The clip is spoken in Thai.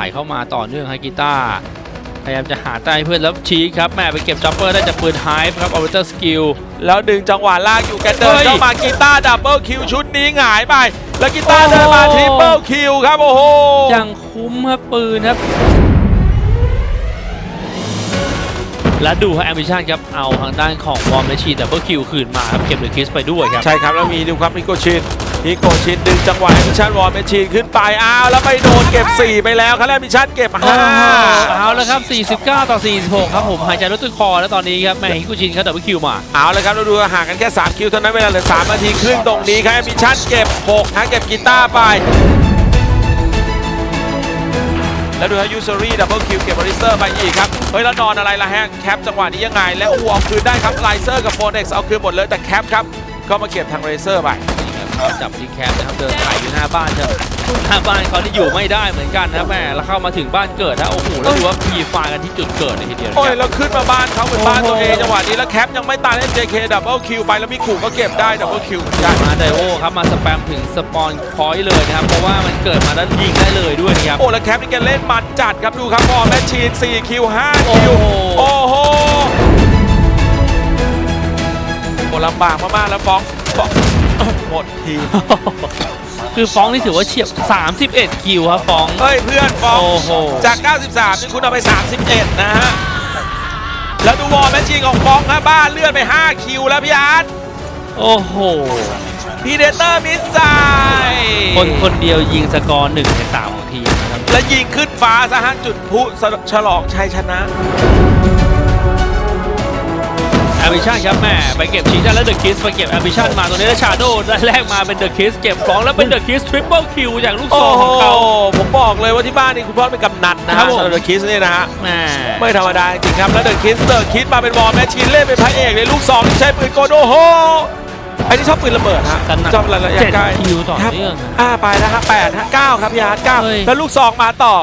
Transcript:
ถ่ายเข้ามาต่อเนื่องให้กีตาร์พยายามจะหาใต้เพื่อนแล้วชี้ครับแม่ไปเก็บจ็อปเปอร์ได้จากปืนไฮฟ์ครับออเวอร์สกิลแล้วดึงจังหวะลากอยู่แกเดินเฮ้ยเข้ามากีตาร์ดับเบิลคิวชุดนี้หงายไป แล้วกีตาร์เดินมาโอ้โหทริปเปิลคิวครับ โอ้โหยังคุ้มครับปืนครับ และดูครับแอมบิชันครับเอาทางด้านของวอร์มและชีดับเบิลคิวคืนมาครับเก็บเดอะคิสไปด้วยครับ ใช่ครับแล้วมีดูครับนิโกชิน นิโกชินดึงจังหวะมิชชั่นวอร์เมชีนขึ้นไปอ้าวแล้วไปโดนเก็บ 4 ไปแล้วครับแล้วมิชชั่นเก็บโอ้โห5เอาแล้วครับ 49 ต่อ 46 ครับผมหายใจลดต้นคอแล้วตอนนี้ครับแม่ฮิกุชินเขาดับเบิลคิวมาเอาเลยครับเราดูห่างกันแค่ 3 คิวเท่านั้นเวลาเหลือ3นาทีครึ่งตรงนี้ครับมิชชั่นเก็บ6นะเก็บกีตาร์ไปแล้วดูฮะยูซอรี่ดับเบิลคิวเก็บบริสเตอร์ไปอีกครับ เฮ้ย แล้วนอนอะไรล่ะฮะแคปจังหวะนี้ยังไง แล้วอูเอาคืนได้ครับไลเซอร์กับโฟนเอ็กซ์เอาคืนหมดเลยแต่แคปครับ ก็มาเก็บทางเรเซอร์ไป ครับจับที่แคมป์นะครับเดินถ่ายอยู่หน้าบ้านครับหน้าบ้านเขาที่อยู่ไม่ได้เหมือนกันนะแม่แล้วเข้ามาถึงบ้านเกิดนะโอ้โหแล้วดูว่าพีไฟกันที่จุดเกิดเลยทีเดียวนะโอ้ยครับแล้วขึ้นมาบ้านเขาเหมือนบ้านตัวเองโอ้โหจังหวะนี้แล้วแคปยังไม่ตายเล่น JK ดับเบิลคิวไปแล้วมีขู่ก็เก็บได้ดับเบิลคิวเหมือนกันมาไดโอครับมาสแปมถึงสปอนพอยต์เลยนะครับเพราะว่ามันเกิดมาแล้วยิงได้เลยด้วยนะครับโอ้แล้วแคปนี่แกเล่นมันจัดครับดูครับบอลแมชชีน4คิว5คิวโอ้โหโอ้โหโอ้ลำบากมากๆแล้วฟ้องฟ้อง หมดทีมคือฟ้องนี่ถือว่าเฉียบ 31 คิวครับฟ้อง เฮ้ยเพื่อนฟ้องโอ้โห จาก 93 นี่คุณเอาไป 31 นะฮะ แล้วดูวอลแมชชีนของฟ้องครับบ้านเลื่อนไป 5 คิวแล้วพี่อาร์ตโอ้โหพีเดเตอร์มิสไซล์คนคนเดียวยิงสกอร์หนึ่งในสามของทีมนะครับและยิงขึ้นฟ้าซะฮะจุดพลุฉลองชัยชนะ แอมบิชันครับแม่ไปเก็บชิงชันแล้วเดอะคิสไปเก็บแอมบิชันมาตัวนี้แล้วชาโดแรกมาเป็นเดอะคิสเก็บฟ้องแล้วเป็นเดอะคิสทริปเปิลคิวจากลูกโอ้ซองโหของเขาผมบอกเลยว่าที่บ้านนี่คุณพ่อเป็นกำนันนะครัฮะบผมสำหรับเดอะคิสนี่นะฮะแม่ไม่ธรรมดาจริงๆครับแล้วเดอะคิสเดอะคิสมาเป็นวอลแมชชีนเล่นเป็นพระเอกเลยลูกซองที่ใช้ปืนโกโดโฮไอ้นี่ชอบปืนระเบิดฮะกันหนักชอบระยะเจ็ดใกล้คิวต่อครับเนื่องนะอ่าไปแล้วฮะแปดฮะเก้าครับพี่อาร์ตเก้าเฮ้ยแล้วลูกซองมาต่อ